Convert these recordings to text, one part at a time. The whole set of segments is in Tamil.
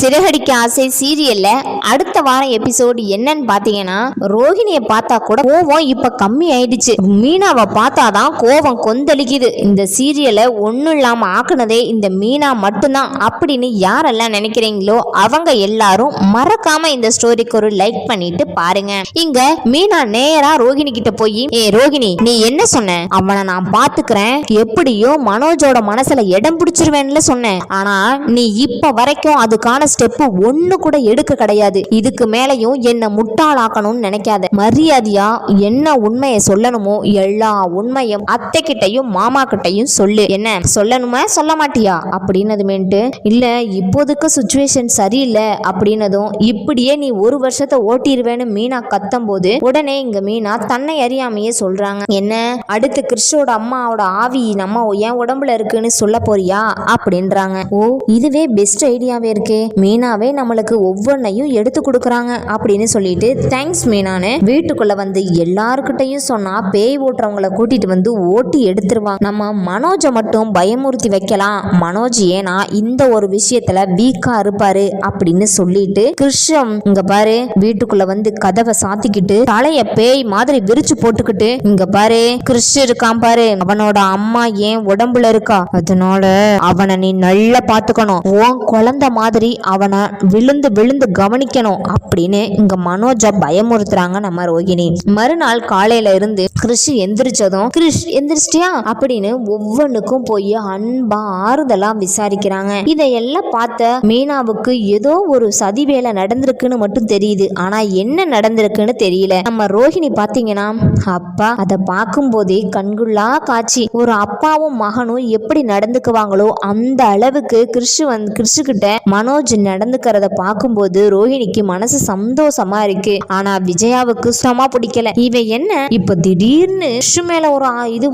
சிறகடிக்க ஆசை சீரியல்ல அடுத்த வாரம் எபிசோடு என்னன்னு பாத்தீங்கன்னா ரோஹிணியை பார்த்தா கூட கோவம் இப்ப கம்மி ஆயிடுச்சு. மீனாவை பார்த்தாதான் கோவம் கொந்தளிக்குது. இந்த சீரியலை ஒன்றும் இல்லாம ஆக்குனதே இந்த மீனா மட்டும்தான் அப்படின்னு யாரெல்லாம் நினைக்கிறீங்களோ அவங்க எல்லாரும் மறக்காம இந்த ஸ்டோரிக்கு ஒரு லைக் பண்ணிட்டு பாருங்க. இங்க மீனா நேரா ரோஹிணி கிட்ட போய் ஏ ரோஹிணி நீ என்ன சொன்ன? அவனை நான் பாத்துக்கிறேன். எப்படியோ மனோஜோட மனசுல இடம் பிடிச்சிருவேன்ல சொன்னேன் ஆனா நீ இப்ப வரைக்கும் அதுக்கான ஸ்டெப்பு ஒண்ணு கூட எடுக்க கிடையாது. இதுக்கு மேலையும் என்ன முட்டாளாக்கணும்னு நினைக்காத. மரியாதையா என்ன உண்மையை சொல்லணுமோ எல்லா உண்மையும் அத்தை கிட்டையும் மாமா கிட்டையும் சொல்லு. என்ன சொல்லணுமா சொல்ல மாட்டியா? அப்படின்னதுமேன்ட்டு இல்ல இப்போதுக்கு சுச்சுவேஷன் சரியில்லை அப்படின்னதும் இப்படியே நீ ஒரு வருஷத்தை ஓட்டிடுவேன்னு மீனா கத்தும் போது உடனே இங்க மீனா தன்னை அறியாமையே சொல்றாங்க. என்ன அடுத்து கிறிஸ்டோட அம்மாவோட ஆவி நம்ம என் உடம்புல இருக்குன்னு சொல்ல போறியா? அப்படின்றாங்க. ஓ இதுவே பெஸ்ட் ஐடியாவே இருக்கே. மீனாவே நம்மளுக்கு ஒவ்வொன்றையும் எடுத்து கொடுக்குறாங்க அப்படின்னு சொல்லிட்டு தேங்க்ஸ் மீனான்னு வீட்டுக்குள்ளே வந்து எல்லாருக்கிட்டையும் சொன்னால் பேய் ஓட்டுறவங்கள கூட்டிகிட்டு வந்து ஓட்டி எடுத்துருவாங்க நம்ம மனோஜை மட்டும் பயமுறுத்தி வைக்கலாம். மனோஜ் ஏன்னா இந்த ஒரு விஷயத்தில் வீக்காக இருப்பாரு அப்படின்னு சொல்லிட்டு கிருஷ்ணம் இங்கே பாரு வீட்டுக்குள்ளே வந்து கதவை சாத்திக்கிட்டு தலைய பேய் மாதிரி விரிச்சு போட்டுக்கிட்டு இங்கே பாரு கிறிஷ் இருக்கான் பாரு அவனோட அம்மா ஏன் உடம்புல இருக்கா? அதனால அவனை நீ நல்லா பார்த்துக்கணும் உன் குழந்தை மாதிரி அவனை விழுந்து விழுந்து கவனிக்கணும் அப்படின்னு இங்க மனோஜா பயமுறுத்துறாங்க நம்ம ரோகிணி. மறுநாள் காலையில இருந்து கிறிஷ் எந்திரிச்சதும் கிறிஷ் எந்திரிச்சிட்டியா? அப்படின்னு ஒவ்வொன்றுக்கும் போய் அன்பா ஆறுதலா விசாரிக்கிறாங்க. இதையெல்லாம் பார்த்த மீனாவுக்கு ஏதோ ஒரு சதி வேலை நடந்திருக்குன்னு மட்டும் தெரியுது. ஆனா என்ன நடந்திருக்குன்னு தெரியல. நம்ம ரோஹிணி பாத்தீங்கன்னா அப்பா அதை பார்க்கும் போதே கண்குள்ளா காட்சி. ஒரு அப்பாவும் மகனும் எப்படி நடந்துக்குவாங்களோ அந்த அளவுக்கு கிறிஷு வந்து கிறிஷு கிட்ட மனோஜ் நடந்துக்கிறத பார்க்கும்போது ரோஹிணிக்கு மனசு சந்தோஷமா இருக்கு. ஆனா விஜயாவுக்கு சுத்தமா பிடிக்கல. இவன் என்ன? இப்ப திடீர்னு கிறிஷு மேல ஒரு இது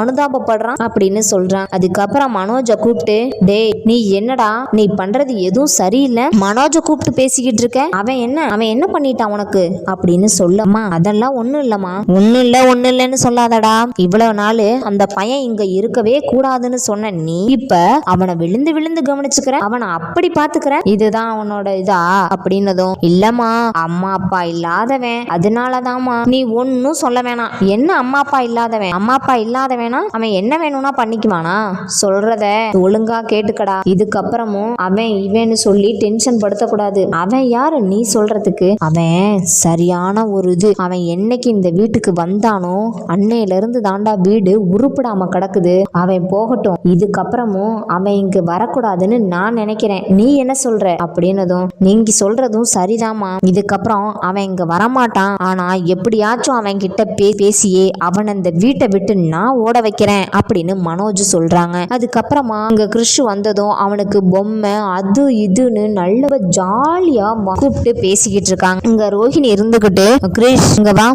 அனுதாபப்படுறான் அப்படின்னு சொல்றான். அதுக்கப்புறம் மனோஜை கூப்பிட்டு டேய் நீ என்னடா? நீ பண்றது எதுவும் சரியில்லை. மனோஜை கூப்பிட்டு பேசிக்கிட்டு இருக்க. அவன் என்ன? அவன் என்ன பண்ணிட்டான் உனக்கு? அப்படின்னு சொல்லம்மா அதெல்லாம் ஒண்ணும் இல்லம்மா. ஒண்ணும் இல்ல ஒண்ணும் இல்லன்னு சொல்லாதடா. இவ்வளவு நாள் அந்த பையன் இங்க இருக்கவே கூடாதுன்னு சொன்ன நீ இப்ப அவனை விழுந்து விழுந்து கவனிச்சுக்கிற. அவனை அப்படி பாத்துக்கிற இதுதான் அவனோட இதா அப்படின்னதும் இல்லம்மா அம்மா அப்பா இல்லாதவன். அதனாலதாம்மா நீ ஒன்னும் சொல்ல வேணாம். என்ன அம்மா அப்பா இல்லாதவன்? அம்மா அப்பா இல்லாதவனா? அவன் என்ன வேணும்னா பண்ணிக்குவானா? சொல்றத ஒழுங்கா கேட்டுக்கடா. இதுக்கப்புறமும் அவன் இவன்னு சொல்லி டென்ஷன் படுத்தக்கூடாது. அவன் யாரு? நீ சொல்றதுக்கு. அவன் சரியான ஒரு இது. அவன் என்னைக்கு இந்த வீட்டுக்கு வந்தானோ அன்னையில இருந்து தாண்டா வீடு உருப்பிடாம கிடக்குது. அவன் போகட்டும். இதுக்கப்புறமும் அவன் இங்க வரக்கூடாதுன்னு நான் நினைக்கிறேன். நீ என்ன சொல்ற? அப்படின்னதும் நீங்க சொல்றதும் சரிதாம்மா. இதுக்கப்புறம் அவன் இங்க வரமாட்டான். ஆனா எப்படியாச்சும் அவன் கிட்ட பே பேசியே அவன் அந்த வீட்டை விட்டு நான் ஓட வைக்கிறேன் அப்படின்னு மனோஜ் சொல்றாங்க. அதுக்கப்புறமா அங்க கிறிஷ் வந்ததும் அவனுக்கு பொம்மை அது இதுன்னு நல்ல ஜாலியா கூப்பிட்டு பேசிக்கிட்டு இருக்காங்க. இங்க ரோஹிணி இருந்துகிட்டு கிறிஷ் இங்க வா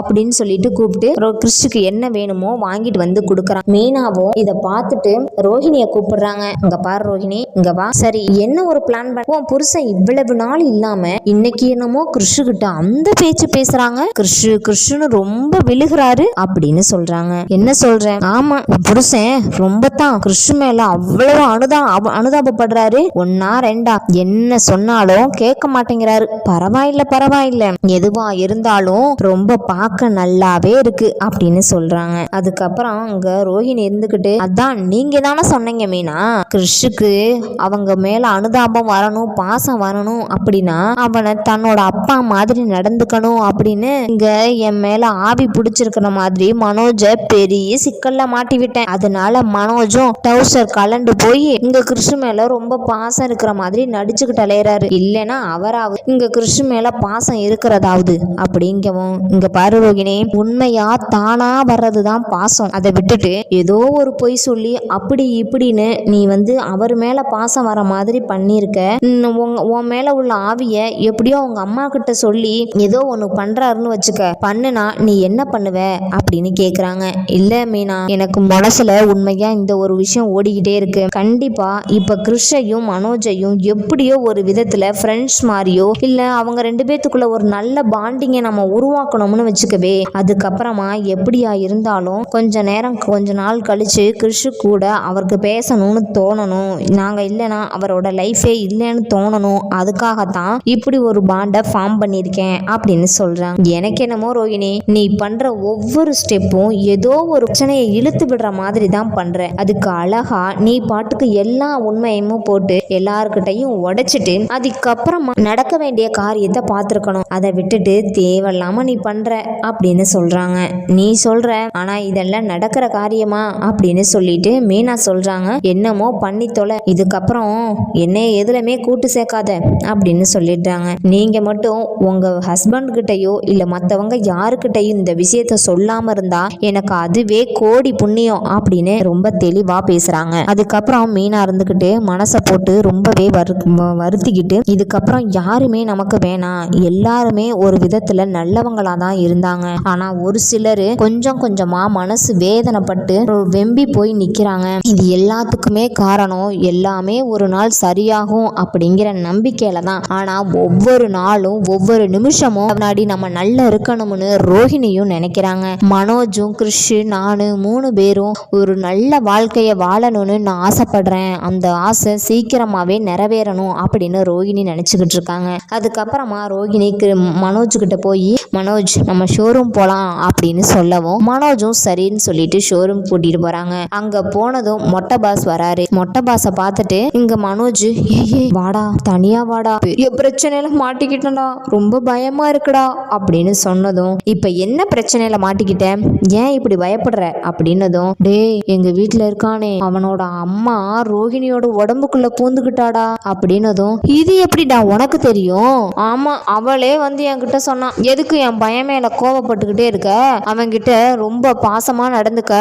அப்படின்னு சொல்லிட்டு கூப்பிட்டு கிறிஷுக்கு என்ன வேணுமோ வாங்கிட்டு வந்து கொடுக்குறான். மீனாவும் இத பார்த்துட்டு ரோஹிணிய கூப்பிடுறாங்க. இங்க பாரு ரோஹிணி இங்க வா. சரி என்ன ஒரு பிளான் பண்ண உன் புருஷன் இவ்வளவு நாள் இல்லாம இன்னைக்கு என்னமோ கிருஷு கிட்ட அந்த பேச்சு பேசுறாங்க. கிருஷு கிருஷ்ணு ரொம்ப விழுகிறாரு அப்படின்னு சொல்றாங்க. என்ன சொல்றேன் ஆமா புருஷன் ரொம்ப தான் கிறிஷு மேல அவ்வளவு அனுதா அனுதாபப்படுறாரு. ஒன்னா ரெண்டா என்ன சொன்னாலும் கேட்க மாட்டேங்கிறாரு. பரவாயில்ல பரவாயில்ல. எதுவா இருந்தாலும் ரொம்ப பார்க்க நல்லாவே இருக்கு அப்படின்னு சொல்றாங்க. அதுக்கப்புறம் அங்க ரோஹிணி இருந்துகிட்டு அதான் நீங்க தானே சொன்னீங்க மீனா? கிருஷுக்கு அவங்க மேல அனுதாபம் வரணும் பாசம் வரணும் அப்படின்னா அவனை தன்னோட அப்பா மாதிரி நடந்துக்கணும் அப்படின்னு இங்க என் மேல ஆவி பிடிச்சிருக்கிற மாதிரி மனோஜ பெரிய சிக்கல்ல மாட்டி விட்டேன் அதனால மனோஜும் டவுசர் கலண்டு போய் இங்க கிறிஷு மேல ரொம்ப பாசம் இருக்கிற மாதிரி நடிச்சுக்கிட்டு அலையறாரு. இல்லைன்னா அவராவது இங்க கிறிஷு மேல பாசம் இருக்கிறதாவது அப்படிங்கவும் இங்க பாரு ரோகிணி உண்மையா தானா வர்றதுதான் பாசம். அதை விட்டுட்டு ஏதோ ஒரு பொய் சொல்லி அப்படி இப்படின்னு நீ வந்து அவர் மேல பாசம் வர மாதிரி பண்ணியிருக்க உங்க- உன் மேல உள்ள ஆவிய எப்படியோ உங்க அம்மா கிட்ட சொல்லி ஏதோ ஒன்று பண்றாருன்னு வச்சுக்க. பண்ணுனா நீ என்ன பண்ணுவ? அப்படின்னு கேக்குறாங்க. இல்ல மீனா எனக்கு மனசுல உண்மையா இந்த ஒரு விஷயம் ஓடிக்கிட்டே இருக்கு. கண்டிப்பா இப்ப கிருஷையும் மனோஜையும் எப்படியோ ஒரு விதத்துல ஃப்ரெண்ட்ஸ் மாதிரியோ இல்ல அவங்க ரெண்டு பேத்துக்குள்ள ஒரு நல்ல பாண்டிங்கை நம்ம உருவாக்கணும்னு வச்சுக்கவே அதுக்கப்புறமா எப்படியா இருந்தாலும் கொஞ்ச நேரம் கொஞ்ச நாள் கழிச்சு கிருஷு கூட அவருக்கு பேசணும்னு தோணணும். நாங்க இல்லைன்னா அவரோட லைஃப் லைஃபே இல்லைன்னு தோணணும். அதுக்காகத்தான் இப்படி ஒரு பாண்டை ஃபார்ம் பண்ணியிருக்கேன் அப்படின்னு சொல்கிறாங்க எனக்கு என்னமோ ரோகிணி நீ பண்ணுற ஒவ்வொரு ஸ்டெப்பும் ஏதோ ஒரு பிரச்சனையை இழுத்து விடுற மாதிரி தான் பண்ற. அதுக்கு அழகா நீ பாட்டுக்கு எல்லா உண்மையுமே போட்டு எல்லாருக்கிட்டையும் உடைச்சிட்டு அதுக்கப்புறமா நடக்க வேண்டிய காரியத்தை பார்த்துருக்கணும். அதை விட்டுட்டு தேவையில்லாம நீ பண்ற அப்படின்னு சொல்றாங்க. நீ சொல்ற ஆனா இதெல்லாம் நடக்கிற காரியமா? அப்படின்னு சொல்லிட்டு மீனா சொல்றாங்க. என்னமோ பண்ணி தொலை. இதுக்கப்புறம் என்ன எதுலமே கூட்டு சேர்க்காத அப்படின்னு சொல்லிடுறாங்க. நீங்க மட்டும் உங்க ஹஸ்பண்ட் கிட்டயோ இல்ல மத்தவங்க யாருக்கிட்டையும் இந்த விஷயத்த சொல்லாம இருந்தா எனக்கு அதுவே கோடி புண்ணியம் அப்படின்னு ரொம்ப தெளிவா பேசுறாங்க. அதுக்கப்புறம் மீனா இருந்துகிட்டு மனசை போட்டு ரொம்பவே வரு வ- வருத்திக்கிட்டு இதுக்கப்புறம் யாருமே நமக்கு வேணாம். எல்லாருமே ஒரு விதத்துல நல்லவங்களா தான் இருந்தாங்க. ஆனா ஒரு சிலர் கொஞ்சம் கொஞ்சமா மனசு வேதனைப்பட்டு வெம்பி போய் நிக்கிறாங்க. இது எல்லாத்துக்குமே காரணம் எல்லாமே ஒரு நாள் சரியாகும் அப்படிங்கிற நம்பிக்கையில தான். ஆனா ஒவ்வொரு நாளும் ஒவ்வொரு நிமிஷமும் முன்னாடி நம்ம நல்லா இருக்கணும்னு ரோஹிணியும் நினைக்கிறாங்க. மனோஜும் கிறிஷ் நானு மூணு பேரும் ஒரு நல்ல வாழ்க்கையை வாழணும்னு நான் ஆசைப்படுறேன். அந்த ஆசை சீக்கிரமாவே நிறைவேறணும் அப்படின்னு ரோஹிணி நினைச்சுக்கிட்டு இருக்காங்க. அதுக்கப்புறமா ரோஹிணிக்கு கி- மனோஜ் கிட்ட போய் மனோஜ் நம்ம ஷோரூம் போலாம் அப்படின்னு சொல்லவும் மனோஜும் சரின்னு சொல்லிட்டு ஷோரூம் கூட்டிட்டு போறாங்க. அங்க போனதும் மொட்டை பாஸ் வராரு. மொட்டை பாஸை பார்த்துட்டு இங்க மனோஜ் ஏய் வாடா தனியா வாடா. பெரிய பிரச்சனையில மாட்டிக்கிட்டடா ரொம்ப பயமா இருக்குடா அப்படின்னு சொன்னதும் இப்ப என்ன பிரச்சனையில மாட்டிக்கிட்டேன் ஏன் இப்படி பயப்படுற? அப்படின்னதும் டேய் எங்க வீட்டுல இருக்கானே அவனோட அம்மா ரோஹிணியோட உடம்புக்குள்ள பூந்துக்கிட்டாடா அப்படின்னதும் இது எப்படிடா உனக்கு தெரியும்? ஆமா அவளே வந்து என்கிட்ட சொன்னான் எதுக்கு என் பயமேல மேல கோவப்பட்டுக்கிட்டே இருக்க? அவன்கிட்ட ரொம்ப பாசமா நடந்துக்க.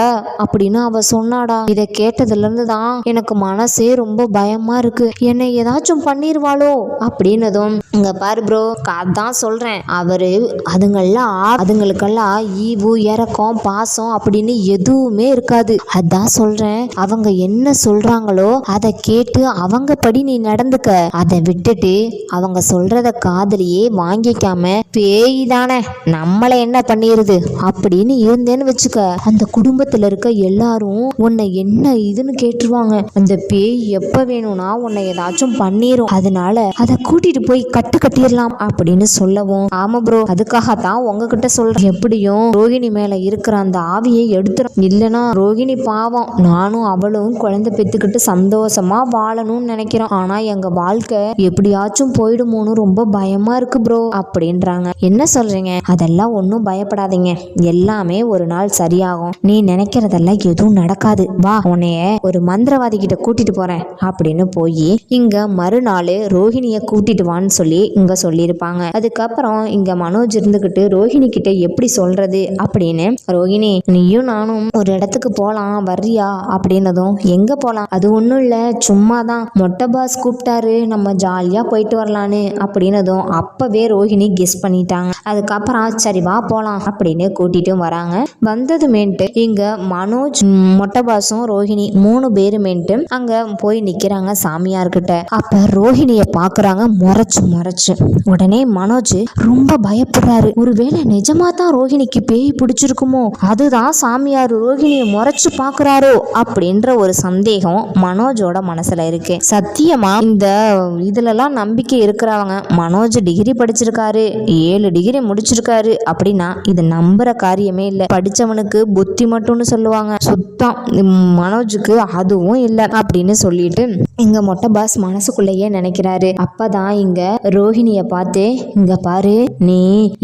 அப்படின்னு அவ சொன்னாடா. இதை கேட்டதுல இருந்து தான் எனக்கு மனசே ரொம்ப பயமா இருக்கு. என்னை ஏதாச்சும் பண்ணிருவாளோ அப்படின்னதும் இங்க பாரு ப்ரோ அதான் சொல்றேன். அவரு அதுங்கெல்லாம் அதுங்களுக்கெல்லாம் ஈவு இறக்கம் பாசம் அப்படின்னு எதுவுமே இருக்காது. அதான் சொல்றேன். அவங்க என்ன சொல்றாங்களோ அதை கேட்டு அவங்க படி நீ நடந்துக்க. அதை விட்டுட்டு அவங்க சொல்றத காதலியே வாங்கிக்காம பேய் தானே நம்மளை என்ன பண்ணிருது? அப்படின்னு இருந்தேன்னு வச்சுக்க. அந்த குடும்பத்துல இருக்க எல்லாரும் உன்னை என்ன இதுன்னு கேட்டுருவாங்க. அந்த பேய் எப்ப வேணும்னா உன்னை ஏதாச்சும் பண்ணிரும். அதனால அதை கூட்டிட்டு போய் கட்டு கட்டிடலாம் அப்படின்னு சொல்லவும். ஆமா ப்ரோ அதுக்காக தான் உங்ககிட்ட சொல்றேன். எப்படியும் ரோகிணி மேல இருக்கிற அந்த ஆவியை எடுத்துரும். இல்லனா ரோகிணி பாவம். நானும் அவளும் குழந்தை பெத்துக்கிட்டு சந்தோஷமா வாழணும்னு நினைக்கிறோம். ஆனா எங்க வாழ்க்கை எப்படியாச்சும் போயிடுமோன்னு ரொம்ப பயமா இருக்கு ப்ரோ அப்படின்றாங்க. என்ன சொல்றீங்க? அதெல்லாம் ஒன்றும் பயப்படாதீங்க. எல்லாமே ஒரு நாள் சரியாகும். நீ நினைக்கிறதெல்லாம் எதுவும் நடக்காது. வா உன்னைய ஒரு மந்திரவாதி கிட்ட கூட்டிட்டு போறேன் அப்படின்னு போய் இங்க மறுநாள் ரோஹிணிய கூட்டிட்டு வான்னு சொல்லி இங்க சொல்லியிருப்பாங்க. அதுக்கப்புறம் இங்க மனோஜ் இருந்துகிட்டு ரோஹிணி கிட்ட எப்படி சொல்றது? அப்படின்னு ரோஹிணி நீயும் நானும் ஒரு இடத்துக்கு போலாம் வர்றியா? அப்படின்னதும் எங்க போலாம்? அது ஒன்றும் இல்லை சும்மா தான் மொட்டை பாஸ் கூப்பிட்டாரு நம்ம ஜாலியா போயிட்டு வரலான்னு. அப்படின்னதும் அப்பவே ரோஹிணி கெஸ் பண்ணிட்டாங்க. அதுக்கப்புறம் சரி வா போலாம் அப்படின்னு கூட்டிட்டும் வராங்க. வந்ததுமேன்ட்டு இங்க மனோஜ் மொட்டை பாஸும் ரோஹிணி மூணு பேருமேன்ட்டு அங்க போய் நிக்கிறாங்க சாமியார்கிட்ட அப்ப ரோஹிணிய பாக்குறாங்க முறைச்சு முறைச்சு. உடனே மனோஜ் ரொம்ப பயப்படுறாரு. ஒருவேளை நிஜமா தான் ரோஹிணிக்கு பேய் பிடிச்சிருக்குமோ? அதுதான் சாமியார் ரோஹிணியை முறைச்சு பாக்குறாரோ? அப்படின்ற ஒரு சந்தேகம் மனோஜோட மனசுல இருக்கு. சத்தியமா இந்த இதுலலாம் நம்பிக்கை இருக்கிறவங்க மனோஜ் டிகிரி படிச்சிருக்காரு ஏழு டிகிரி முடிச்சிருக்காரு அப்படின்னா இது நம்புற காரியமே இல்லை. படிச்சவனுக்கு புத்தி மட்டும்னு சொல்லுவாங்க. சுத்தம். மனோஜுக்கு அதுவும் இல்லை அப்படின்னு சொல்லிட்டு இங்க மொட்டை பாஸ் மனசுக்குள்ளேயே நினைக்கிறாரு. அப்பதான் இங்க ரோஹிணிய பார்த்து இங்க பாரு நீ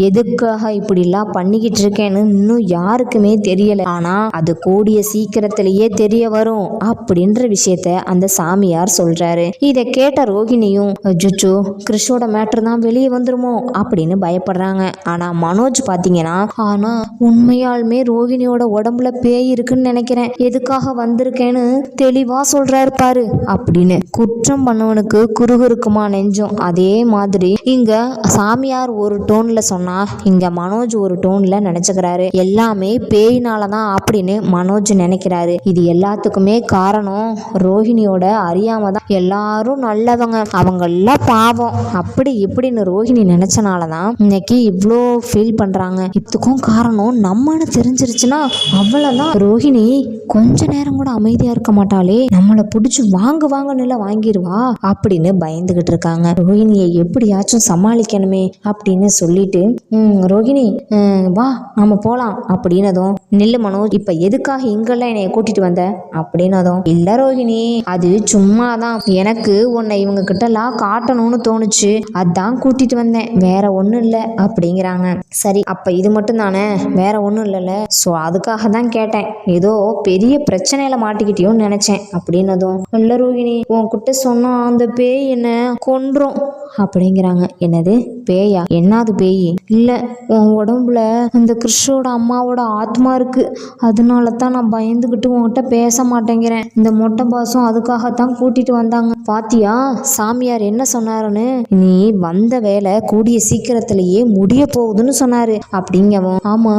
எதுக்காக இப்படிலாம் பண்ணிக்கிட்டு இருக்கேன்னு இன்னும் யாருக்குமே தெரியல. ஆனா அது கூடிய சீக்கிரத்திலேயே தெரிய வரும் அப்படின்ற விஷயத்த அந்த சாமியார் சொல்றாரு. இதை கேட்ட ரோஹிணியும் ஜுச்சு கிறிஷோட மேட்டர் தான் வெளியே வந்துருமோ? அப்படின்னு பயப்படுறாங்க. ஆனா மனோஜ் பாத்தீங்கன்னா ஆனா உண்மையாலுமே ரோஹிணியோட உடம்புல பேய் இருக்குன்னு நினைக்கிறேன். எதுக்காக வந்திருக்கேன்னு தெளிவா சொல்றாரு பாரு அப்படின்னு குற்றம் பண்ணவனுக்கு குறுகுறுக்குமா நெஞ்சம்? அதே மாதிரி இங்க சாமியார் ஒரு டோன்ல சொன்னா இங்க மனோஜ் ஒரு டோன்ல நினைச்சுக்கிறாரு. எல்லாமே பேயினாலதான் அப்படின்னு மனோஜ் நினைக்கிறாரு. இது எல்லாத்துக்குமே காரணம் ரோஹிணியோட அறியாம தான் எல்லாரும் நல்லவங்க. அவங்க எல்லாம் பாவம். அப்படி இப்படின்னு ரோஹிணி நினைச்சனாலதான் இன்னைக்கு இவ்வளோ ஃபீல் பண்றாங்க. இதுக்கும் காரணம் நம்மன்னு தெரிஞ்சிருச்சுன்னா அவ்வளவுதான். ரோஹிணி கொஞ்ச நேரம் கூட அமைதியா இருக்க மாட்டாளே. நம்மளை பிடிச்சி வாங்க வாங்கன்னு வாங்கி பண்ணிடுவா அப்படின்னு பயந்துகிட்டு இருக்காங்க. ரோஹிணியை எப்படியாச்சும் சமாளிக்கணுமே அப்படின்னு சொல்லிட்டு ரோஹிணி வா நம்ம போலாம் அப்படின்னதும் நில்லு மனோஜ் இப்ப எதுக்காக இங்கெல்லாம் என்னைய கூட்டிட்டு வந்த? அப்படின்னதும் இல்ல ரோஹிணி அது சும்மாதான். எனக்கு உன்னை இவங்க கிட்ட எல்லாம் காட்டணும்னு தோணுச்சு. அதான் கூட்டிட்டு வந்தேன். வேற ஒண்ணும் இல்ல அப்படிங்கிறாங்க. சரி அப்ப இது மட்டும் தானே வேற ஒண்ணும் இல்லைல்ல ஸோ அதுக்காக தான் கேட்டேன். ஏதோ பெரிய பிரச்சனையில மாட்டிக்கிட்டியோன்னு நினைச்சேன் அப்படின்னதும் இல்ல ரோஹிணி உன்கிட்ட சொன்னால் அந்த பேய் என்ன கொன்றோம் அப்படிங்கிறாங்க. என்னது? பேயா? என்னது பேய்? இல்ல உன் உடம்புல அந்த கிறிஷோட அம்மாவோட ஆத்மா இருக்கு. அதனால தான் நான் பயந்துக்கிட்டு உன்கிட்ட பேச மாட்டேங்கிறேன். இந்த மொட்டை பாசம் அதுக்காகத்தான் கூட்டிட்டு வந்தாங்க. பாத்தியா? சாமியார் என்ன சொன்னாருன்னு? நீ வந்த வேலை கூடிய சீக்கிரத்திலேயே முடிய போகுதுன்னு சொன்னாரு. அப்படிங்கவும் ஆமா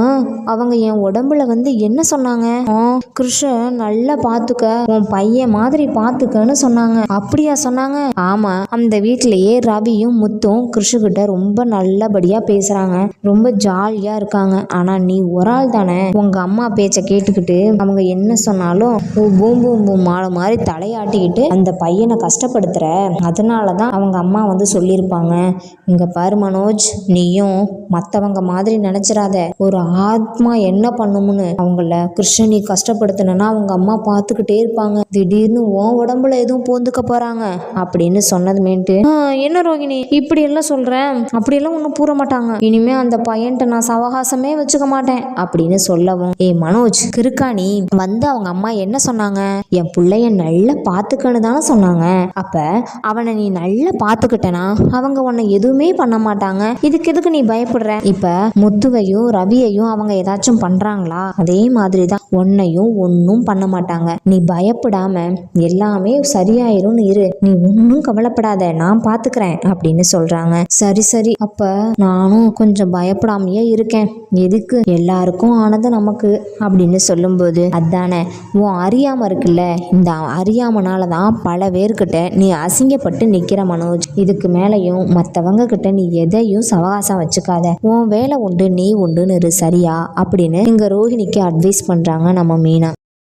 அவங்க என் உடம்புல வந்து என்ன சொன்னாங்க? ஆ, கிருஷ்ண நல்லா பாத்துக்க உன் பையன் மாதிரி பாத்துக்கன்னு சொன்னாங்க. அப்படியா சொன்னாங்க? ஆமா அந்த வீட்டிலேயே ரவியும் முத்தும் கிருஷ்ணகிட்ட ரொம்ப ரொம்ப நல்லபடியா பேசுறாங்க. ரொம்ப ஜாலியா இருக்காங்க. ஆனா நீ ஒரு ஆள் தானே? உங்க அம்மா பேச்ச கேட்டுக்கிட்டு அவங்க என்ன சொன்னாலும் பூம் பூம் பூம் மாலை மாதிரி தலையாட்டிக்கிட்டு அந்த பையனை கஷ்டப்படுத்துற. அதனாலதான் அவங்க அம்மா வந்து சொல்லியிருப்பாங்க. இங்க பாரு மனோஜ் நீயும் மத்தவங்க மாதிரி நினைச்சிடாத ஒரு ஆத்மா என்ன பண்ணும்னு. அவங்கள கிருஷ்ணனி கஷ்டப்படுத்தினா அவங்க அம்மா பார்த்துக்கிட்டே இருப்பாங்க. திடீர்னு உன் உடம்புல எதுவும் பூந்துக்க போறாங்க. அப்படின்னு சொன்னதுமேட்டு என்ன ரோகிணி? இப்படி எல்லாம் சொல்றேன் அப்படியெல்லாம் ஒன்றும் பூர மாட்டாங்க. இனிமே அந்த பையன்ட்ட நான் சவகாசமே வச்சுக்க மாட்டேன் அப்படின்னு சொல்லவும் ஏ மனோஜ் கிருக்காணி வந்து அவங்க அம்மா என்ன சொன்னாங்க? என் பிள்ளைய நல்லா பார்த்துக்கன்னு தானே சொன்னாங்க. அப்ப அவனை நீ நல்லா பார்த்துக்கிட்டனா அவங்க உன்னை எதுவுமே பண்ண மாட்டாங்க. இதுக்கு எதுக்கு நீ பயப்படுற? இப்ப முத்துவையும் ரவியையும் அவங்க ஏதாச்சும் பண்றாங்களா? அதே மாதிரி தான் உன்னையும் ஒன்றும் பண்ண மாட்டாங்க. நீ பயப்படாம எல்லாமே சரியாயிரும்னு இரு. நீ ஒன்றும் கவலைப்படாத. நான் பாத்துக்கிறேன் அப்படின்னு சொல்றாங்க. சரி. சரி அப்ப நானும் கொஞ்சம் பயப்படாமையே இருக்கேன். எதுக்கு? எல்லாருக்கும் ஆனது நமக்கு அப்படின்னு சொல்லும்போது அதானே உன் அறியாம இருக்குல்ல? இந்த அறியாமனால தான் பல பேர்கிட்ட நீ அசிங்கப்பட்டு நிக்கிற மனோஜ். இதுக்கு மேலேயும் மற்றவங்க கிட்ட நீ எதையும் சவகாசம் வச்சுக்காத. உன் வேலை உண்டு நீ உண்டுன்னு இரு சரியா? அப்படின்னு இங்க ரோஹிணிக்கு அட்வைஸ் பண்றாங்க நம்ம மீனா.